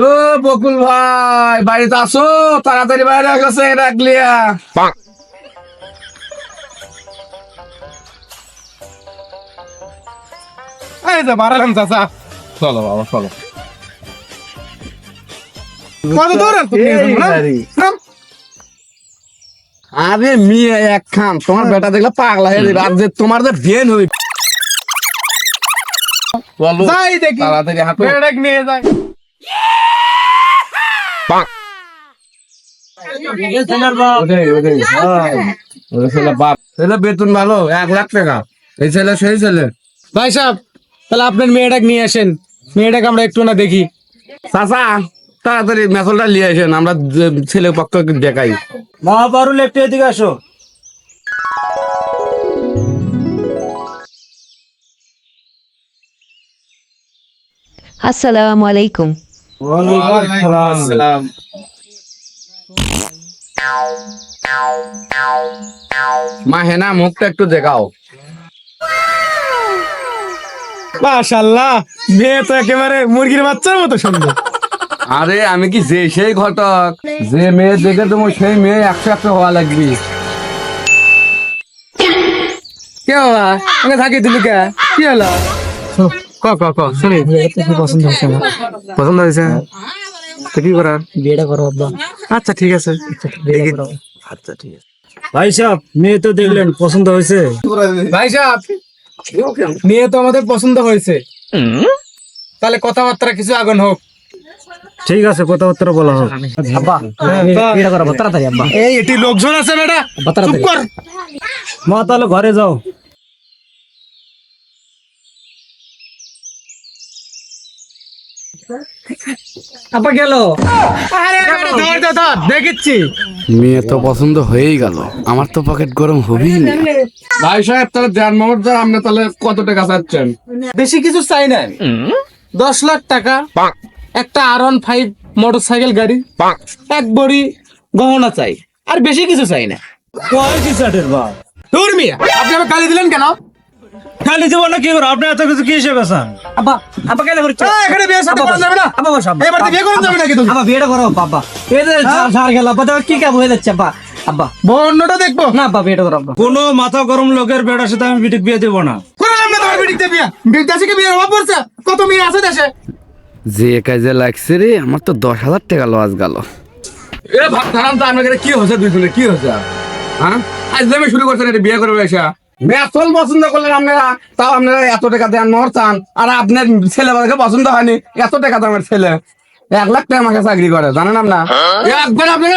ও বকুল ভাই বাড়িতে আসো তাড়াতাড়ি বাইরে গেছে রাখলিয়া এই যে বাড়ালাম চাচা চলো বাবা চলো কত দূর আর মিয়া এক খান তোমার বেটা দেখলে পাগলা হয়ে যাবে। আর যে তোমার যে ভেন হই বলো যাই দেখি। তাড়াতাড়ি হাঁটো। বেড়েক নিয়ে যাই। হ্যাঁ। ওই ছেলে বাপ। ছেলে বেতন ভালো এক লাখ টাকা। এই ছেলে সেই ছেলে। ভাই সাহেব তাহলে আপনার মেয়েটাকে নিয়ে আসেন। মেয়েটাকে আমরা একটু না দেখি। চাচা তাড়াতাড়ি মেসলটা নিয়ে আসেন আমরা ছেলে পক্ষ দেখাই। মহাপারুল একটু এদিকে আসো। আসসালামু আলাইকুম মা হেনা মুখটা একটু দেখাও। মাশাল্লাহ মেয়ে তো একেবারে মুরগির বাচ্চার মতো সুন্দর। আরে আমি কি যে সেই ঘটক? যে মেয়ে দেখে তোমার সেই মেয়ে একশো একশো হওয়া লাগবে। কে বাবা ওকে থাকি দিলি কে? কি হলো? ক ক ক শুনি। পছন্দ হয়েছে পছন্দ হয়েছে? তো কি করার? বিয়েটা করো আব্বা। আচ্ছা ঠিক আছে। আচ্ছা ঠিক আছে। ভাই সাহেব মেয়ে তো দেখলেন পছন্দ হয়েছে? ভাই সাহেব মেয়ে তো আমাদের পছন্দ হয়েছে। তাহলে কথাবার্তা কিছু আগুন হোক। ঠিক আছে কথাবার্তা বলা হোক। এই এটি লোকজন আছে বেটা। চুপ কর। মা তাহলে ঘরে যাও। আপা গেল। আরে ধর ধর ধর দেখিচ্ছি। মেয়ে তো পছন্দ হয়েই গেল। আমার তো পকেট গরম হবেই না। ভাই সাহেব তাহলে ধর আপনি তাহলে কত টাকা চাচ্ছেন? বেশি কিছু চাই না। দশ লাখ টাকা একটা আর ওয়ান ফাইভ মোটর সাইকেল গাড়ি এক বড়ি গহনা চাই। আর বেশি কিছু চাই না। মিয়া আপনি আমাকে গালি দিলেন কেন? খালি জীবন না কি করো? আপনি এত কিছু কি হিসেবে চান আব্বা আব্বা কেন করছ? এখানে বিয়ে শাদী করা যাবে না। আব্বা বস আব্বা। এই বিয়ে করা যাবে নাকি তুমি? আব্বা বিয়েটা করো বাবা এই যে সার গেল আব্বা কি কাম হয়ে যাচ্ছে আব্বা আব্বা। বন্যটা দেখব? না আব্বা বিয়েটা করো আব্বা। কোনো মাথা গরম লোকের বেটার সাথে আমি বিটিক বিয়ে দেবো না। কত মেয়ে আছে দেশে? যে কাজে লাগছে রে আমার তো দশ হাজার টাকা লস গেল। এ ভাব কি হচ্ছে দুইজনে কি হচ্ছে হ্যাঁ? আজ আমি শুরু করছেন এটা বিয়ে করবে এসে। মেসল পছন্দ করলেন আপনারা তাও আপনারা এত টাকা দেন নর চান। আর আপনার ছেলে বাবাকে পছন্দ হয়নি এত টাকা দামের ছেলে। এক লাখ টাকা আমাকে চাকরি করে জানেন আপনার একবার আপনাকে